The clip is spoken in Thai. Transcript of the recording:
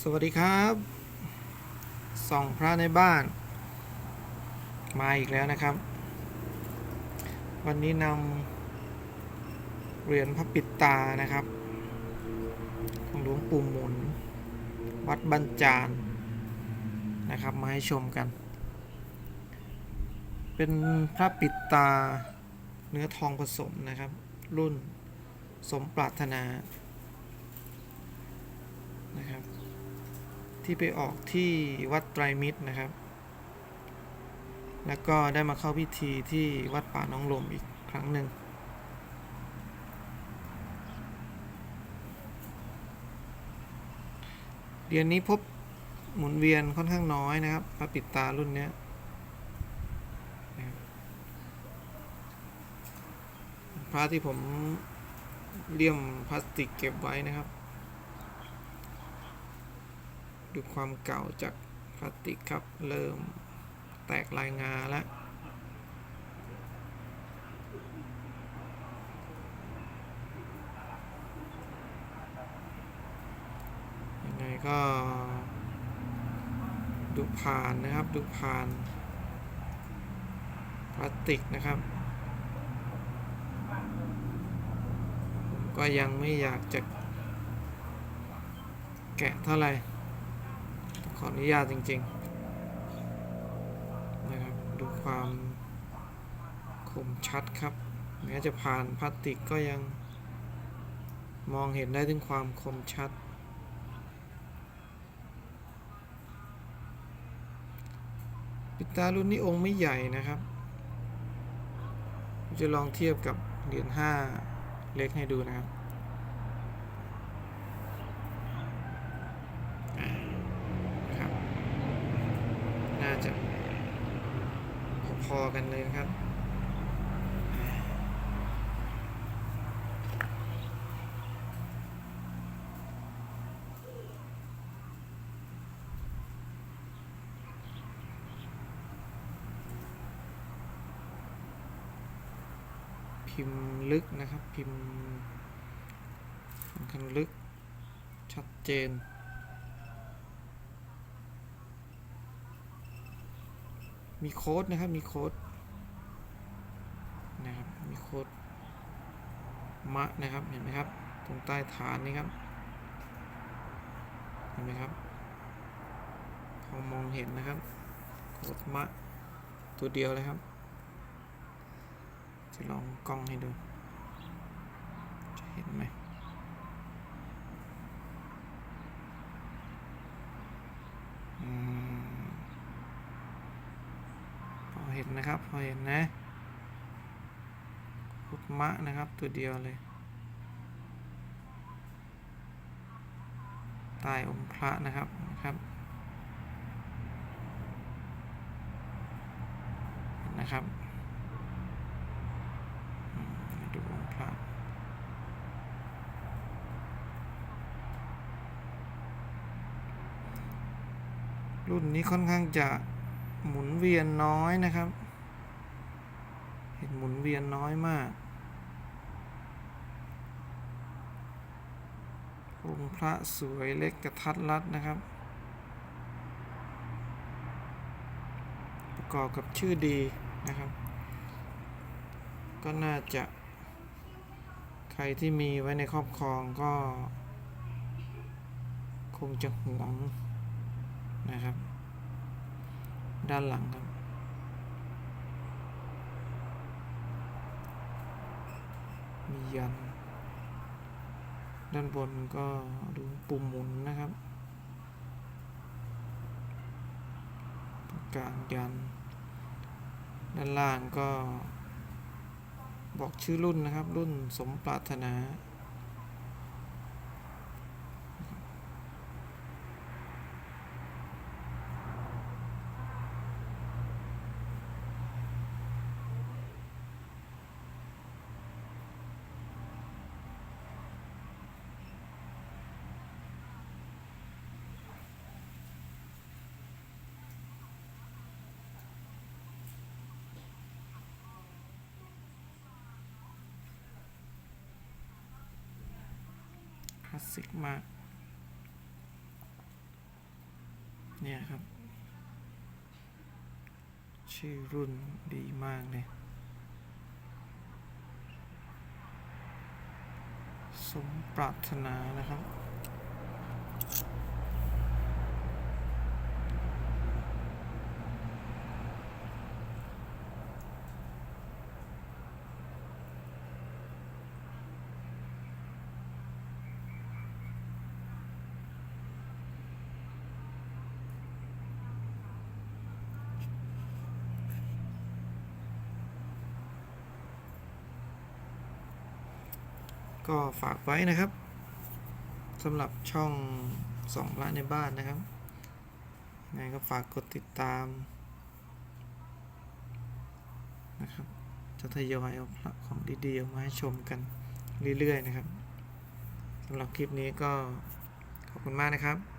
สวัสดีครับส่องพระในบ้าน มาอีกแล้วนะครับ วันนี้นำเหรียญพระปิดตานะครับ ของหลวงปู่หมุน วัดบรรจารนะครับ มาให้ชมกัน เป็นพระปิดตาเนื้อทองผสมนะครับ รุ่นสมปรารถนา นะครับ ที่ไปออกที่วัดไตรมิตรนะครับ แล้วก็ได้มาเข้าพิธีที่วัดป่าน้องลมอีกครั้งหนึ่งเดือนนี้พบหมุนเวียนค่อนข้างน้อยนะครับพระปิดตารุ่นเนี้ยพระที่ผมเลี่ยมพลาสติกเก็บไว้นะครับ ดูความเก่าจากพลาสติกครับ เริ่มแตกลายงาแล้วยังไงก็ ดูผ่านนะครับ ดูผ่านพลาสติกนะครับ ก็ยังไม่อยากจะแกะเท่าไหร่ ออนุญาตจริงๆนะครับดูความคมชัดครับแม้จะผ่านพลาสติกก็ยังมองเห็นได้ถึงความคมชัด ปิตารุ่นนี้องค์ไม่ใหญ่นะครับ จะลองเทียบกับเหรียญ5เล็กให้ดูนะครับ น่า จะพอๆกันเลยนะครับพิมพ์ลึกนะครับ พิมพ์ค่อนข้างลึก ชัดเจน มีโค้ดนะครับ มีโค้ดนะครับ มีโค้ดมะนะครับ เห็นไหมครับ ตรงใต้ฐานนี่ครับ เห็นไหมครับ พอมองเห็นนะครับ โค้ดมะตัวเดียวเลยครับ จะลองกล้องให้ดู จะเห็นไหม อืม พอเห็ นะครับ พอเห็นนะคุดมะนะครับตัวเดียวเลยใต้องค์พระนะครับนะครับนะครับดูองค์พระรุ่นนี้ค่อนข้างจะหมุนเวียนน้อยนะครับ เห็นหมุนเวียนน้อยมากองค์พระสวยเล็กกระทัดรัดนะครับ ประกอบกับชื่อดีนะครับ ก็น่าจะใครที่มีไว้ในครอบครองก็ คงจะหวงนะครับ ด้านหลังครับ มี ยัน ด้านบนก็ดูปุ่มหมุนนะครับกลางยัน ด้านล่างก็บอกชื่อรุ่นนะครับ รุ่นสมปรารถนา ค ลาสสิกมาก เนี่ยครับ ชื่อรุ่นดีมากเลยสมปรารถนานะครับ ก็ฝากไว้นะครับสำหรับช่องสองละในบ้านนะครับยังไงก็ฝากกดติดตามนะครับจะทยอยเอาพระของดีๆออกมาให้ชมกันเรื่อยๆนะครับสำหรับคลิปนี้ก็ขอบคุณมากนะครับ